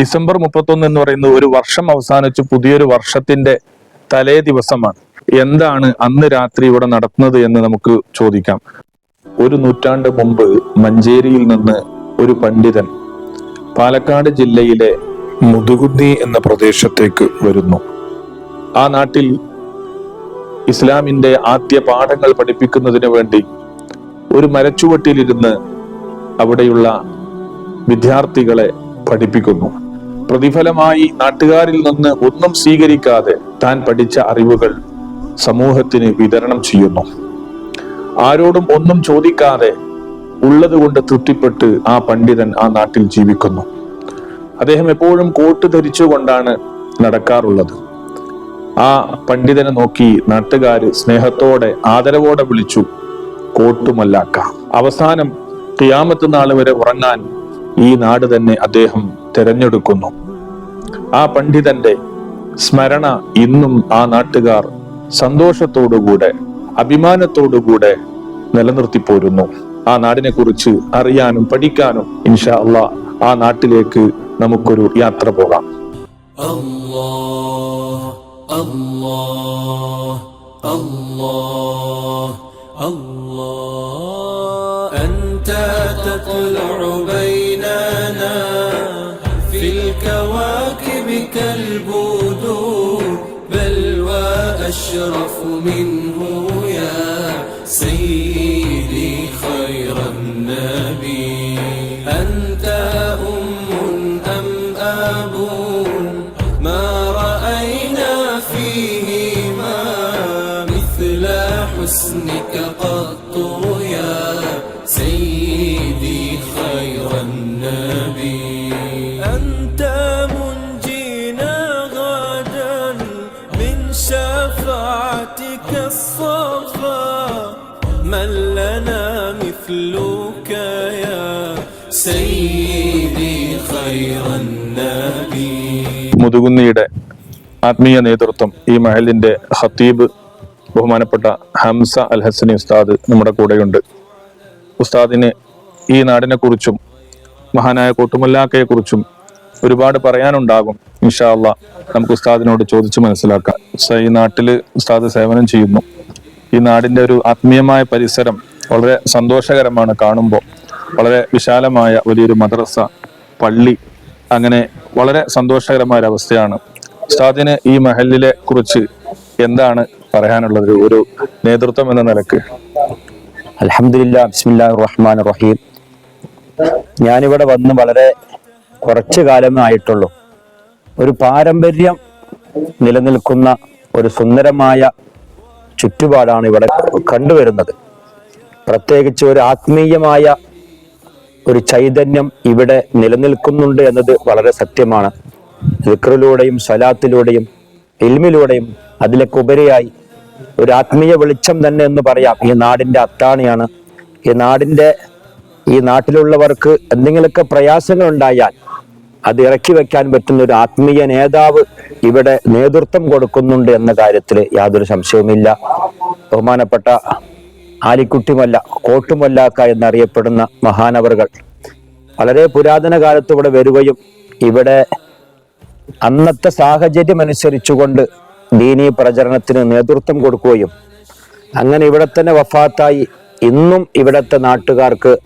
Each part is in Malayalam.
ഡിസംബർ മുപ്പത്തൊന്ന് എന്ന് പറയുന്നത് ഒരു വർഷം അവസാനിച്ച് പുതിയൊരു വർഷത്തിന്റെ തലേ ദിവസമാണ്. എന്താണ് അന്ന് രാത്രി ഇവിടെ നടത്തുന്നത് എന്ന് നമുക്ക് ചോദിക്കാം. ഒരു നൂറ്റാണ്ട് മുമ്പ് മഞ്ചേരിയിൽ നിന്ന് ഒരു പണ്ഡിതൻ പാലക്കാട് ജില്ലയിലെ മുതുകുന്നി എന്ന പ്രദേശത്തേക്ക് വരുന്നു. ആ നാട്ടിൽ ഇസ്ലാമിന്റെ ആദ്യ പാഠങ്ങൾ പഠിപ്പിക്കുന്നതിന് വേണ്ടി ഒരു മരച്ചുവട്ടിലിരുന്ന് അവിടെയുള്ള വിദ്യാർത്ഥികളെ പഠിപ്പിക്കുന്നു. പ്രതിഫലമായി നാട്ടുകാരിൽ നിന്ന് ഒന്നും സ്വീകരിക്കാതെ താൻ പഠിച്ച അറിവുകൾ സമൂഹത്തിന് വിതരണം ചെയ്യുന്നു. ആരോടും ഒന്നും ചോദിക്കാതെ ഉള്ളത് കൊണ്ട് തൃപ്തിപ്പെട്ട് ആ പണ്ഡിതൻ ആ നാട്ടിൽ ജീവിക്കുന്നു. അദ്ദേഹം എപ്പോഴും കോട്ട് ധരിച്ചുകൊണ്ടാണ് നടക്കാറുള്ളത്. ആ പണ്ഡിതനെ നോക്കി നാട്ടുകാര് സ്നേഹത്തോടെ ആദരവോടെ വിളിച്ചു കോട്ടുമല്ലാക്ക അവസാനം ഖിയാമത്ത് നാൾ വരെ ഉറങ്ങാൻ ഈ നാട് തന്നെ അദ്ദേഹം തിരഞ്ഞെടുക്കുന്നു. ആ പണ്ഡിതന്റെ സ്മരണ ഇന്നും ആ നാട്ടുകാർ സന്തോഷത്തോടുകൂടെ അഭിമാനത്തോടുകൂടെ നിലനിർത്തിപ്പോരുന്നു ആ നാടിനെ കുറിച്ച് അറിയാനും പഠിക്കാനും ഇൻഷാ അള്ളാ ആ നാട്ടിലേക്ക് നമുക്കൊരു യാത്ര പോകാം الله الله الله الله أنت تطلع بيننا وأشرف منه يا سيدي خير മുതുകുന്നിയുടെ ആത്മീയ നേതൃത്വം ഈ മഹലിന്റെ ഹത്തീബ് ബഹുമാനപ്പെട്ട ഹംസ അൽ ഹസനി ഉസ്താദ് നമ്മുടെ കൂടെയുണ്ട്. ഉസ്താദിന് ഈ നാടിനെ കുറിച്ചും മഹാനായ കോട്ടുമല്ലാക്കയെ കുറിച്ചും ഒരുപാട് പറയാനുണ്ടാകും. ഇൻഷാല്ല നമുക്ക് ഉസ്താദിനോട് ചോദിച്ചു മനസ്സിലാക്കാം. ഈ നാട്ടിൽ ഉസ്താദ് സേവനം ചെയ്യുന്നു. ഈ നാടിന്റെ ഒരു ആത്മീയമായ പരിസരം വളരെ സന്തോഷകരമാണ് കാണുമ്പോൾ. വളരെ വിശാലമായ വലിയൊരു മദ്രസ പള്ളി അങ്ങനെ വളരെ സന്തോഷകരമായ അവസ്ഥയാണ് ഉസ്താദിന് ഈ മഹലിലെ കുറിച്ച് എന്താണ് പറയാനുള്ളത്? ഒരു നേതൃത്വം എന്ന നിലയ്ക്ക്. അലഹമില്ല റഹ്മാൻ റഹീം. ഞാനിവിടെ വന്ന് വളരെ കുറച്ച് കാലമേ ആയിട്ടുള്ളൂ ഒരു പാരമ്പര്യം നിലനിൽക്കുന്ന ഒരു സുന്ദരമായ ചുറ്റുപാടാണ് ഇവിടെ കണ്ടുവരുന്നത്. പ്രത്യേകിച്ച് ഒരു ആത്മീയമായ ഒരു ചൈതന്യം ഇവിടെ നിലനിൽക്കുന്നുണ്ട് എന്നത് വളരെ സത്യമാണ്. വിക്രിലൂടെയും സ്വലാത്തിലൂടെയും ഇൽമിലൂടെയും അതിലൊക്കെ ഉപരിയായി ഒരു ആത്മീയ വെളിച്ചം തന്നെ എന്ന് പറയാം. ഈ നാടിന്റെ അത്താണിയാണ്. ഈ നാടിന്റെ ഈ നാട്ടിലുള്ളവർക്ക് എന്തെങ്കിലുമൊക്കെ പ്രയാസങ്ങൾ ഉണ്ടായാൽ അത് ഇറക്കി വെക്കാൻ പറ്റുന്ന ഒരു ആത്മീയ നേതാവ് ഇവിടെ നേതൃത്വം കൊടുക്കുന്നുണ്ട് എന്ന കാര്യത്തിൽ യാതൊരു സംശയവുമില്ല. ബഹുമാനപ്പെട്ട ആലിക്കുട്ടിമല്ല കോട്ടുമല്ലാക്ക എന്നറിയപ്പെടുന്ന മഹാനവറുകൾ. വളരെ പുരാതന കാലത്ത് ഇവിടെ വരികയും ഇവിടെ അന്നത്തെ സാഹചര്യം അനുസരിച്ചുകൊണ്ട് ദീനീ പ്രചരണത്തിന് നേതൃത്വം കൊടുക്കുകയും അങ്ങനെ ഇവിടെ തന്നെ വഫാത്തായി. ഇന്നും ഇവിടത്തെ നാട്ടുകാർക്ക്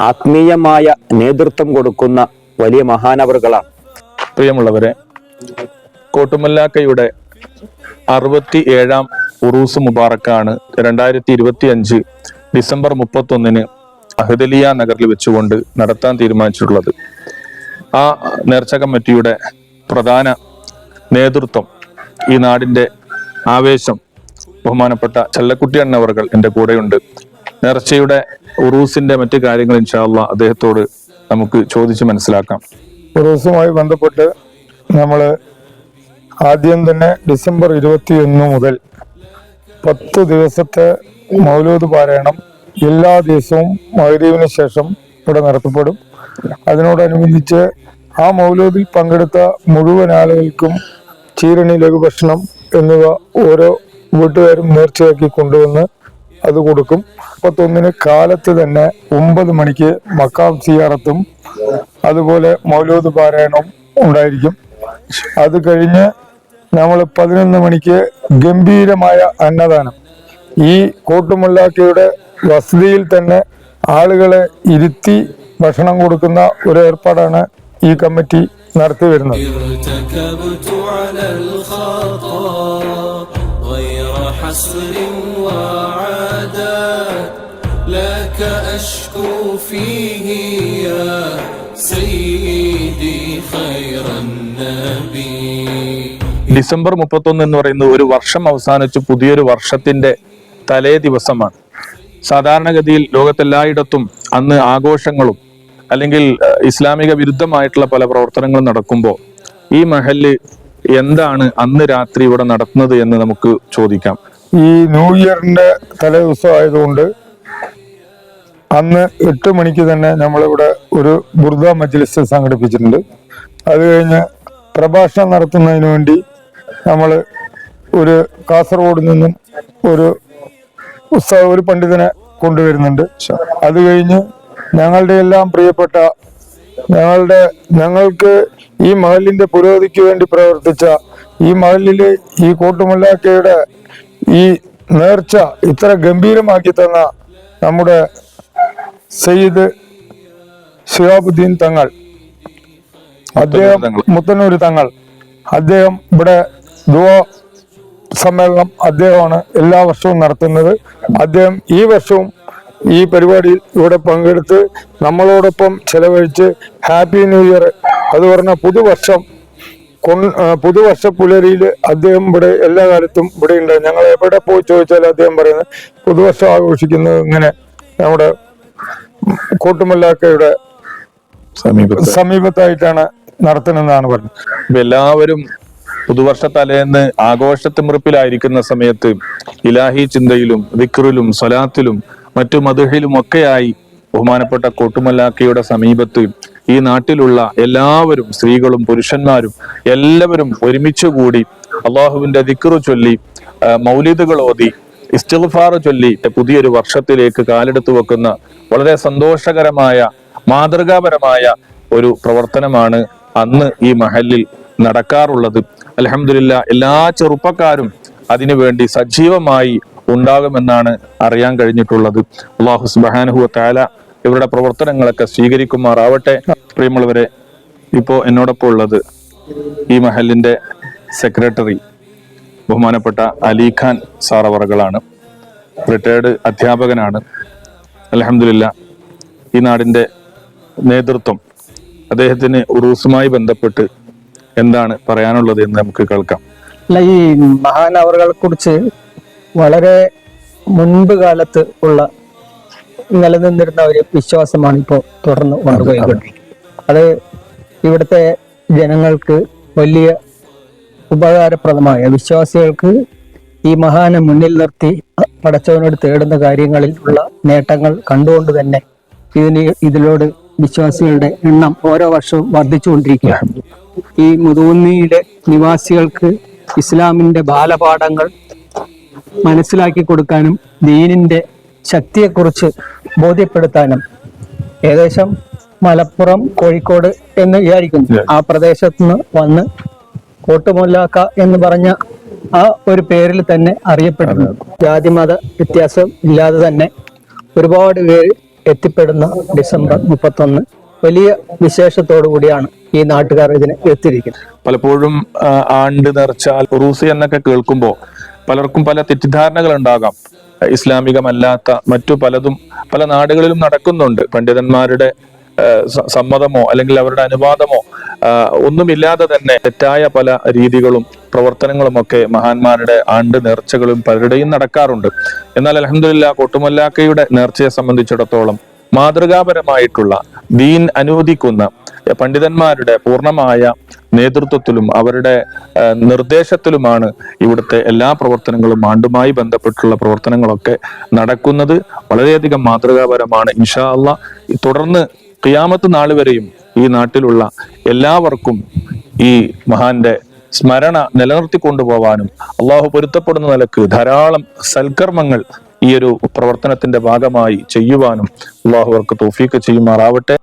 ആത്മീയമായ നേതൃത്വം കൊടുക്കുന്ന വലിയ മഹാനവറുകളാണ്. പ്രിയമുള്ളവരെ കോട്ടുമല്ലാക്കയുടെ അറുപത്തി ഏഴാം ഉറൂസ് മുബാറക്കാണ് രണ്ടായിരത്തി ഇരുപത്തി അഞ്ച് ഡിസംബർ മുപ്പത്തൊന്നിന് അഹദലിയ നഗറിൽ വെച്ചുകൊണ്ട് നടത്താൻ തീരുമാനിച്ചിട്ടുള്ളത്. ആ നേർച്ച കമ്മിറ്റിയുടെ പ്രധാന നേതൃത്വം ഈ നാടിന്റെ ആവേശം ബഹുമാനപ്പെട്ട ചല്ലക്കുട്ടി അണ്ണവറുകൾ എന്റെ കൂടെയുണ്ട്. നേർച്ചയുടെ ഉറൂസിന്റെ മറ്റു കാര്യങ്ങൾ ഇൻഷാല്ല അദ്ദേഹത്തോട് നമുക്ക് ചോദിച്ച് മനസ്സിലാക്കാം. ഉറൂസുമായി ബന്ധപ്പെട്ട് നമ്മൾ ആദ്യം തന്നെ ഡിസംബർ ഇരുപത്തിയൊന്ന് മുതൽ പത്ത് ദിവസത്തെ മൗലൂദ് പാരായണം എല്ലാ ദിവസവും മൈദീവിന് ശേഷം ഇവിടെ നടത്തപ്പെടും. അതിനോടനുബന്ധിച്ച് ആ മൗലൂദിൽ പങ്കെടുത്ത മുഴുവൻ ആളുകൾക്കും ചീരണി ലഘുഭക്ഷണം എന്നിവ ഓരോ വീട്ടുകാരും നേർച്ചയാക്കി കൊണ്ടുവന്ന് അത് കൊടുക്കും. മുപ്പത്തൊന്നിന് കാലത്ത് തന്നെ ഒമ്പത് മണിക്ക് മക്കാം സിയാറത്തും അതുപോലെ മൗലൂദ് പാരായണവും ഉണ്ടായിരിക്കും. അത് കഴിഞ്ഞ് നമ്മൾ പതിനൊന്ന് മണിക്ക് ഗംഭീരമായ അന്നദാനം ഈ കോട്ടുമുല്ലാക്കയുടെ വസതിയിൽ തന്നെ ആളുകളെ ഇരുത്തി ഭക്ഷണം കൊടുക്കുന്ന ഒരു ഏർപ്പാടാണ് ഈ കമ്മിറ്റി നടത്തി വരുന്നത് ارتكبت على الخطا غير حسر وعادات لك أشكو فيه يا سيدي خير النبي ഡിസംബർ മുപ്പത്തൊന്ന് എന്ന് പറയുന്നത് ഒരു വർഷം അവസാനിച്ച് പുതിയൊരു വർഷത്തിന്റെ തലേ ദിവസമാണ്. സാധാരണഗതിയിൽ ലോകത്തെല്ലായിടത്തും അന്ന് ആഘോഷങ്ങളും അല്ലെങ്കിൽ ഇസ്ലാമിക വിരുദ്ധമായിട്ടുള്ള പല പ്രവർത്തനങ്ങളും നടക്കുമ്പോൾ ഈ മഹൽ എന്താണ് അന്ന് രാത്രി ഇവിടെ നടത്തുന്നത് എന്ന് നമുക്ക് ചോദിക്കാം. ഈ ന്യൂ ഇയറിന്റെ തലേദിവസം ആയതുകൊണ്ട് അന്ന് എട്ട് മണിക്ക് തന്നെ നമ്മളിവിടെ ഒരു ബുർദ മജ്ലിസ് സംഘടിപ്പിച്ചിട്ടുണ്ട്. അത് കഴിഞ്ഞ് പ്രഭാഷണം നടത്തുന്നതിന് വേണ്ടി നമ്മൾ ഒരു കാസർഗോഡ് നിന്നും ഒരു ഉസ്താ ഒരു പണ്ഡിതനെ കൊണ്ടുവരുന്നുണ്ട് അത് കഴിഞ്ഞ് ഞങ്ങളുടെ എല്ലാം പ്രിയപ്പെട്ട ഞങ്ങളുടെ ഞങ്ങൾക്ക് ഈ മഹലിന്റെ പുരോഗതിക്ക് വേണ്ടി പ്രവർത്തിച്ച ഈ മഹലിൽ ഈ കോട്ടുമുല്ലാക്കയുടെ ഈ നേർച്ച ഇത്ര ഗംഭീരമാക്കി തന്ന നമ്മുടെ സയ്യിദ് ഷിഹാബുദ്ദീൻ തങ്ങൾ അദ്ദേഹം തങ്ങൾ. മുത്തന്നൂര് തങ്ങൾ അദ്ദേഹം ഇവിടെ ദുവ സമ്മേളനം അദ്ദേഹമാണ് എല്ലാ വർഷവും നടത്തുന്നത്. അദ്ദേഹം ഈ വർഷവും ഈ പരിപാടിയിൽ ഇവിടെ പങ്കെടുത്ത് നമ്മളോടൊപ്പം ചെലവഴിച്ച് ഹാപ്പി ന്യൂ ഇയർ. അത് പറഞ്ഞ പുതുവർഷം പുതുവർഷ പുലരിയിൽ അദ്ദേഹം ഇവിടെ എല്ലാ കാലത്തും ഇവിടെ ഉണ്ട് ഞങ്ങൾ എവിടെ പോയി ചോദിച്ചാലും അദ്ദേഹം പറയുന്നത് പുതുവർഷം ആഘോഷിക്കുന്നത് ഇങ്ങനെ നമ്മുടെ കൂട്ടുമല്ലാക്കയുടെ സമീപ സമീപത്തായിട്ടാണ് നടത്തുന്നതെന്നാണ് പറഞ്ഞത്. എല്ലാവരും പുതുവർഷ തലേന്ന് ആഘോഷത്തിമിറിപ്പിലായിരിക്കുന്ന സമയത്ത് ഇലാഹി ചിന്തയിലും വിക്റിലും സ്വലാത്തിലും മറ്റു മധുഹിലും ഒക്കെയായി ബഹുമാനപ്പെട്ട കോട്ടുമല്ലാക്കയുടെ സമീപത്ത് ഈ നാട്ടിലുള്ള എല്ലാവരും സ്ത്രീകളും പുരുഷന്മാരും എല്ലാവരും ഒരുമിച്ച് കൂടി അള്ളാഹുവിന്റെ ദിക്റു ചൊല്ലി മൗലിദുകൾ ഓതി ഇസ്തിഗ്ഫാർ ചൊല്ലി പുതിയൊരു വർഷത്തിലേക്ക് കാലെടുത്തു വെക്കുന്ന വളരെ സന്തോഷകരമായ മാതൃകാപരമായ ഒരു പ്രവർത്തനമാണ് അന്ന് ഈ മഹലിൽ നടക്കാറുള്ളത്. അലഹമില്ല എല്ലാ ചെറുപ്പക്കാരും അതിനുവേണ്ടി സജീവമായി ഉണ്ടാകുമെന്നാണ് അറിയാൻ കഴിഞ്ഞിട്ടുള്ളത്. അള്ളാഹു സുബാനുഹു താല ഇവരുടെ പ്രവർത്തനങ്ങളൊക്കെ സ്വീകരിക്കുമാറാവട്ടെ. പ്രിയമുള്ളവരെ ഇപ്പോ എന്നോടൊപ്പം ഉള്ളത് ഈ മഹലിന്റെ സെക്രട്ടറി ബഹുമാനപ്പെട്ട അലിഖാൻ സാറവറകളാണ്. റിട്ടയർഡ് അധ്യാപകനാണ്. അലഹമില്ല ഈ നാടിന്റെ നേതൃത്വം അദ്ദേഹത്തിന് ഉറൂസുമായി ബന്ധപ്പെട്ട് എന്താണ് പറയാനുള്ളത് എന്ന് നമുക്ക് കേൾക്കാം. അല്ല ഈ മഹാനവറുകളെ കുറിച്ച് വളരെ മുൻപ് കാലത്ത് ഉള്ള നിലനിന്നിരുന്ന ഒരു വിശ്വാസമാണ് ഇപ്പോൾ തുടർന്ന് കൊണ്ടുപോയിക്കൊണ്ടിരിക്കുന്നത് അത് ഇവിടുത്തെ ജനങ്ങൾക്ക് വലിയ ഉപകാരപ്രദമായ വിശ്വാസികൾക്ക് ഈ മഹാനെ മുന്നിൽ നിർത്തി പടച്ചവനോട് തേടുന്ന കാര്യങ്ങളിൽ ഉള്ള നേട്ടങ്ങൾ കണ്ടുകൊണ്ട് തന്നെ ഇതിന് ഇതിലോട് വിശ്വാസികളുടെ എണ്ണം ഓരോ വർഷവും വർദ്ധിച്ചുകൊണ്ടിരിക്കുകയാണ്. ഈ മുതൂന്നിയിലെ നിവാസികൾക്ക് ഇസ്ലാമിന്റെ ബാലപാഠങ്ങൾ മനസ്സിലാക്കി കൊടുക്കാനും ദീനിന്റെ ശക്തിയെക്കുറിച്ച് ബോധ്യപ്പെടുത്താനും ഏകദേശം മലപ്പുറം കോഴിക്കോട് എന്ന് വിചാരിക്കുന്നു. ആ പ്രദേശത്ത് നിന്ന് വന്ന് കോട്ടുമൊല്ലാക്ക എന്ന് പറഞ്ഞ ആ ഒരു പേരിൽ തന്നെ അറിയപ്പെടുന്നു. ജാതിമത വ്യത്യാസം ഇല്ലാതെ തന്നെ ഒരുപാട് പേര് എത്തിപ്പെടുന്ന ഡിസംബർ മുപ്പത്തൊന്ന് വലിയ വിശേഷത്തോടു കൂടിയാണ് ഈ നാട്ടുകാർ ഇതിന് എത്തിയിരിക്കുന്നത്. പലപ്പോഴും ആണ്ട് നിറച്ചാൽ ഉറൂസ് എന്നൊക്കെ കേൾക്കുമ്പോൾ പലർക്കും പല തെറ്റിദ്ധാരണകൾ ഉണ്ടാകാം. ഇസ്ലാമികമല്ലാത്ത മറ്റു പലതും പല നാടുകളിലും നടക്കുന്നുണ്ട്. പണ്ഡിതന്മാരുടെ സമ്മതമോ അല്ലെങ്കിൽ അവരുടെ അനുവാദമോ ഒന്നുമില്ലാതെ തന്നെ തെറ്റായ പല രീതികളും പ്രവർത്തനങ്ങളും ഒക്കെ മഹാന്മാരുടെ ആണ്ട് നേർച്ചകളും പലരുടെയും നടക്കാറുണ്ട്. എന്നാൽ അലഹമില്ല കൊട്ടുമല്ലാക്കയുടെ നേർച്ചയെ സംബന്ധിച്ചിടത്തോളം മാതൃകാപരമായിട്ടുള്ള ദീൻ അനുവദിക്കുന്ന പണ്ഡിതന്മാരുടെ പൂർണമായ നേതൃത്വത്തിലും അവരുടെ നിർദ്ദേശത്തിലുമാണ് ഇവിടുത്തെ എല്ലാ പ്രവർത്തനങ്ങളും ആണ്ടുമായി ബന്ധപ്പെട്ടുള്ള പ്രവർത്തനങ്ങളൊക്കെ നടക്കുന്നത്. വളരെയധികം മാതൃകാപരമാണ്. ഇൻഷാ അല്ല തുടർന്ന് ഖിയാമത്ത് നാൾ വരെയും ഈ നാട്ടിലുള്ള എല്ലാവർക്കും ഈ മഹാന്റെ സ്മരണ നിലനിർത്തി കൊണ്ടുപോവാനും അള്ളാഹു പൊരുത്തപ്പെടുന്ന നിലയ്ക്ക് ധാരാളം സൽക്കർമ്മങ്ങൾ ഈ ഒരു പ്രവർത്തനത്തിന്റെ ഭാഗമായി ചെയ്യുവാനും അള്ളാഹു അവർക്ക് തോഫീക്ക് ചെയ്യുമാറാവട്ടെ.